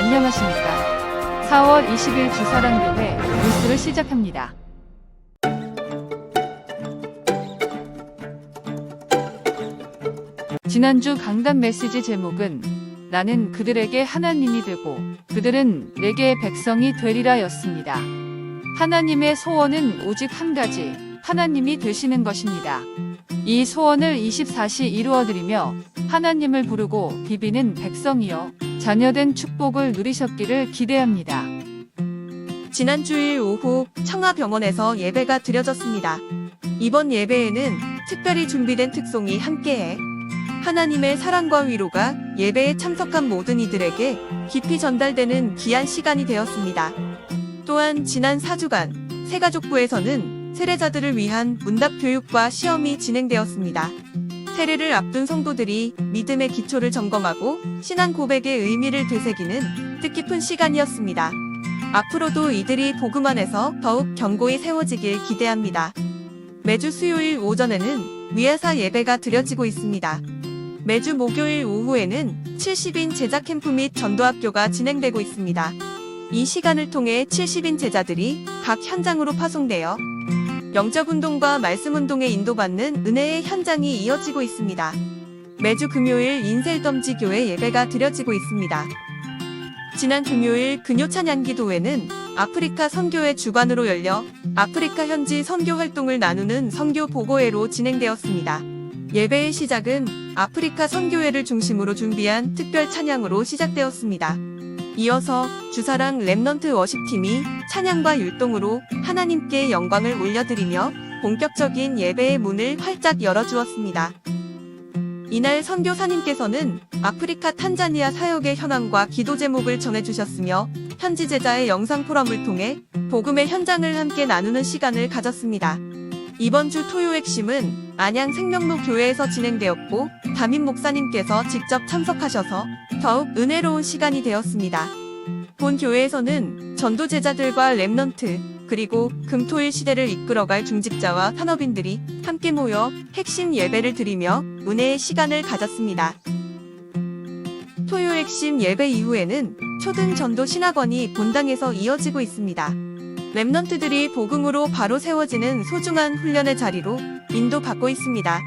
안녕하십니까. 4월 20일 주사랑교회 뉴스를 시작합니다. 지난주 강단 메시지 제목은 나는 그들에게 하나님이 되고 그들은 내게 백성이 되리라 였습니다. 하나님의 소원은 오직 한 가지, 하나님이 되시는 것입니다. 이 소원을 24시 이루어드리며 하나님을 부르고 비비는 백성이여 자녀된 축복을 누리셨기를 기대합니다. 지난 주일 오후 청아병원에서 예배가 드려졌습니다. 이번 예배에는 특별히 준비된 특송이 함께해 하나님의 사랑과 위로가 예배에 참석한 모든 이들에게 깊이 전달되는 귀한 시간이 되었습니다. 또한 지난 4주간 새가족부에서는 세례자들을 위한 문답 교육과 시험이 진행되었습니다. 세례를 앞둔 성도들이 믿음의 기초를 점검하고 신앙 고백의 의미를 되새기는 뜻깊은 시간이었습니다. 앞으로도 이들이 복음 안에서 더욱 견고히 세워지길 기대합니다. 매주 수요일 오전에는 위아사 예배가 드려지고 있습니다. 매주 목요일 오후에는 70인 제자 캠프 및 전도학교가 진행되고 있습니다. 이 시간을 통해 70인 제자들이 각 현장으로 파송되어 영적 운동과 말씀 운동에 인도받는 은혜의 현장이 이어지고 있습니다. 매주 금요일 인셀덤지 교회 예배가 드려지고 있습니다. 지난 금요일 근요 찬양 기도회는 아프리카 선교회 주관으로 열려 아프리카 현지 선교 활동을 나누는 선교 보고회로 진행되었습니다. 예배의 시작은 아프리카 선교회를 중심으로 준비한 특별 찬양으로 시작되었습니다. 이어서 주사랑 랩넌트 워십팀이 찬양과 율동으로 하나님께 영광을 올려드리며 본격적인 예배의 문을 활짝 열어주었습니다. 이날 선교사님께서는 아프리카 탄자니아 사역의 현황과 기도 제목을 전해주셨으며 현지 제자의 영상 포럼을 통해 복음의 현장을 함께 나누는 시간을 가졌습니다. 이번 주 토요 핵심은 안양 생명로 교회에서 진행되었고 담임 목사님께서 직접 참석하셔서 더욱 은혜로운 시간이 되었습니다. 본 교회에서는 전도 제자들과 랩넌트 그리고 금토일 시대를 이끌어갈 중직자와 산업인들이 함께 모여 핵심 예배를 드리며 은혜의 시간을 가졌습니다. 토요 핵심 예배 이후에는 초등 전도 신학원이 본당에서 이어지고 있습니다. 랩넌트들이 복음으로 바로 세워지는 소중한 훈련의 자리로 인도받고 있습니다.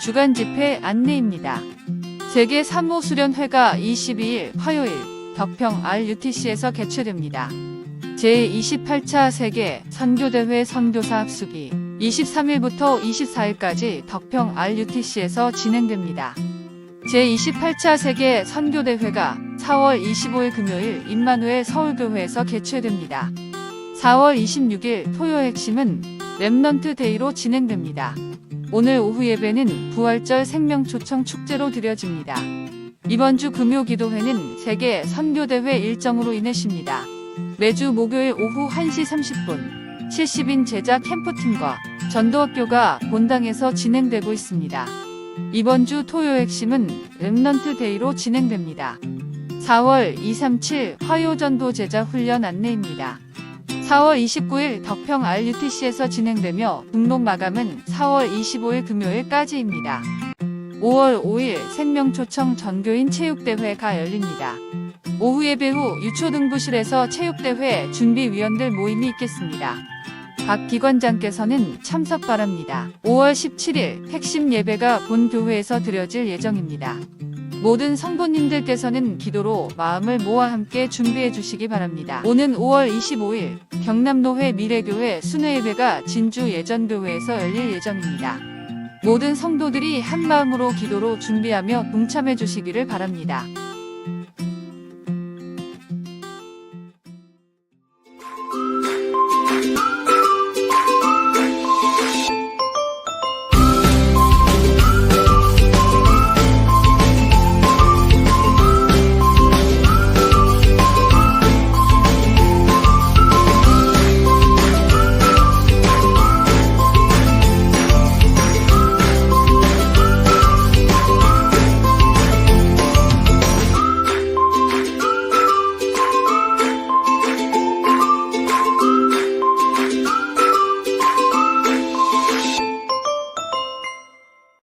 주간 집회 안내입니다. 세계 3호 수련회가 22일 화요일 덕평 RUTC에서 개최됩니다. 제28차 세계 선교대회 선교사 합숙이 23일부터 24일까지 덕평 RUTC에서 진행됩니다. 제28차 세계 선교대회가 4월 25일 금요일 임마누엘 서울교회에서 개최됩니다. 4월 26일 토요 핵심은 랩넌트 데이로 진행됩니다. 오늘 오후 예배는 부활절 생명초청 축제로 드려집니다. 이번 주 금요 기도회는 세계 선교대회 일정으로 인해십니다. 매주 목요일 오후 1시 30분 70인 제자 캠프팀과 전도학교가 본당에서 진행되고 있습니다. 이번 주 토요 핵심은 랩넌트 데이로 진행됩니다. 4월 237 화요전도 제자 훈련 안내입니다. 4월 29일 덕평 RUTC에서 진행되며 등록 마감은 4월 25일 금요일까지입니다. 5월 5일 생명초청 전교인 체육대회가 열립니다. 오후 예배 후 유초등부실에서 체육대회 준비위원들 모임이 있겠습니다. 각 기관장께서는 참석 바랍니다. 5월 17일 핵심 예배가 본 교회에서 드려질 예정입니다. 모든 성도님들께서는 기도로 마음을 모아 함께 준비해 주시기 바랍니다. 오는 5월 25일 경남노회 미래교회 순회예배가 진주 예전교회에서 열릴 예정입니다. 모든 성도들이 한마음으로 기도로 준비하며 동참해 주시기를 바랍니다.